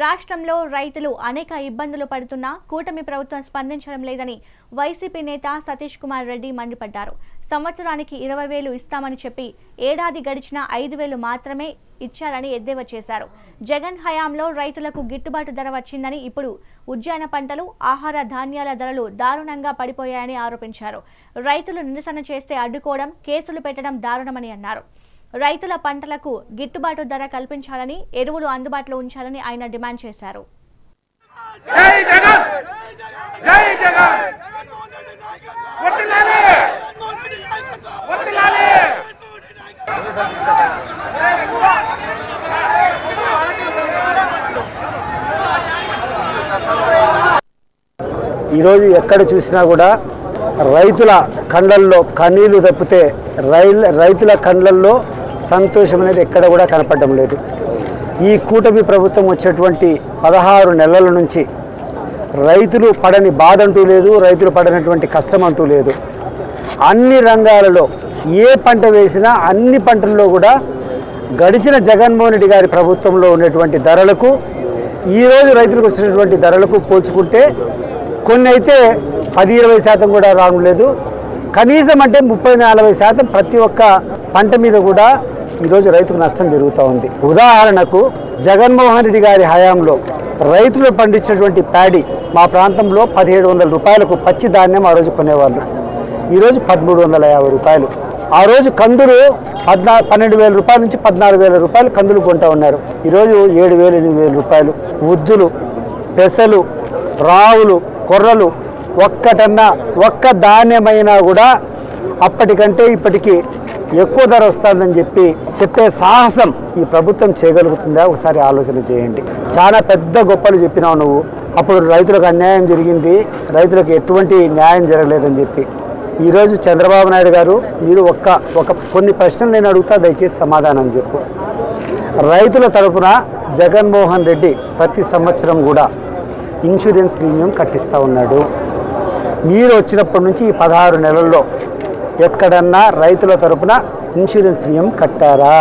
రాష్ట్రంలో రైతులు అనేక ఇబ్బందులు పడుతున్నా కూటమి ప్రభుత్వం స్పందించడం లేదని వైసీపీ నేత సతీష్ కుమార్ రెడ్డి మండిపడ్డారు. సంవత్సరానికి ఇరవై వేలు ఇస్తామని చెప్పి ఏడాది గడిచిన ఐదు వేలు మాత్రమే ఇచ్చారని ఎద్దేవా చేశారు. జగన్ హయాంలో రైతులకు గిట్టుబాటు ధర వచ్చిందని ఇప్పుడు ఉద్యాన పంటలు ఆహార ధాన్యాల ధరలు దారుణంగా పడిపోయాయని ఆరోపించారు. రైతులు నిరసన చేస్తే అడ్డుకోవడం కేసులు పెట్టడం దారుణమని అన్నారు. రైతుల పంటలకు గిట్టుబాటు ధర కల్పించాలని ఎరువులు అందుబాటులో ఉంచాలని ఆయన డిమాండ్ చేశారు. జై జగన్! జై జగన్! వర్తిల్లాలి వర్తిల్లాలి ఈరోజు ఎక్కడ చూసినా కూడా రైతుల కండ్లల్లో కన్నీళ్ళు తప్పితే రైల్ రైతుల కండ్లల్లో సంతోషం అనేది ఎక్కడ కూడా కనపడడం లేదు. ఈ కూటమి ప్రభుత్వం వచ్చేటువంటి పదహారు నెలల నుంచి రైతులు పడని బాధ అంటూ లేదు రైతులు పడనటువంటి కష్టం అంటూ లేదు. అన్ని రంగాలలో ఏ పంట వేసినా అన్ని పంటల్లో కూడా గడిచిన జగన్మోహన్ రెడ్డి గారి ప్రభుత్వంలో ఉన్నటువంటి ధరలకు ఈరోజు రైతులకు వచ్చినటువంటి ధరలకు పోల్చుకుంటే కొన్ని అయితే పది ఇరవై శాతం కూడా రావడం లేదు. కనీసం అంటే ముప్పై నలభై శాతం ప్రతి ఒక్క పంట మీద కూడా ఈరోజు రైతుకు నష్టం జరుగుతూ ఉంది. ఉదాహరణకు జగన్మోహన్ రెడ్డి గారి హయాంలో రైతులు పండించినటువంటి ప్యాడీ మా ప్రాంతంలో పదిహేడు వందల రూపాయలకు పచ్చి ధాన్యం ఆ రోజు కొనేవాళ్ళు. ఈరోజు పదమూడు వందల యాభై రూపాయలు. ఆ రోజు కందులు పద్నా పన్నెండు వేల రూపాయల నుంచి పద్నాలుగు వేల రూపాయలు కందులు కొంటా ఉన్నారు. ఈరోజు ఏడు వేలు ఎనిమిది వేల రూపాయలు. ఉద్దులు పెసలు రావులు కొర్రలు ఒక్కటన్నా ఒక్క ధాన్యమైనా కూడా అప్పటికంటే ఇప్పటికి ఎక్కువ ధర వస్తుందని చెప్పి చెప్పే సాహసం ఈ ప్రభుత్వం చేయగలుగుతుందా? ఒకసారి ఆలోచన చేయండి. చాలా పెద్ద గొప్పలు చెప్పినావు నువ్వు. అప్పుడు రైతులకు అన్యాయం జరిగింది. రైతులకు ఎటువంటి న్యాయం జరగలేదని చెప్పి. ఈరోజు చంద్రబాబు నాయుడు గారు మీరు ఒక్క ఒక కొన్ని ప్రశ్నలు నేను అడుగుతా దయచేసి సమాధానం చెప్పు. రైతుల తరపున జగన్మోహన్ రెడ్డి ప్రతి సంవత్సరం కూడా ఇన్సూరెన్స్ ప్రీమియం కట్టిస్తూ ఉన్నాడు. మీరు వచ్చినప్పటి నుంచి ఈ పదహారు నెలల్లో ఎక్కడన్నా రైతుల తరపున ఇన్సూరెన్స్ ప్రీమియం కట్టారా?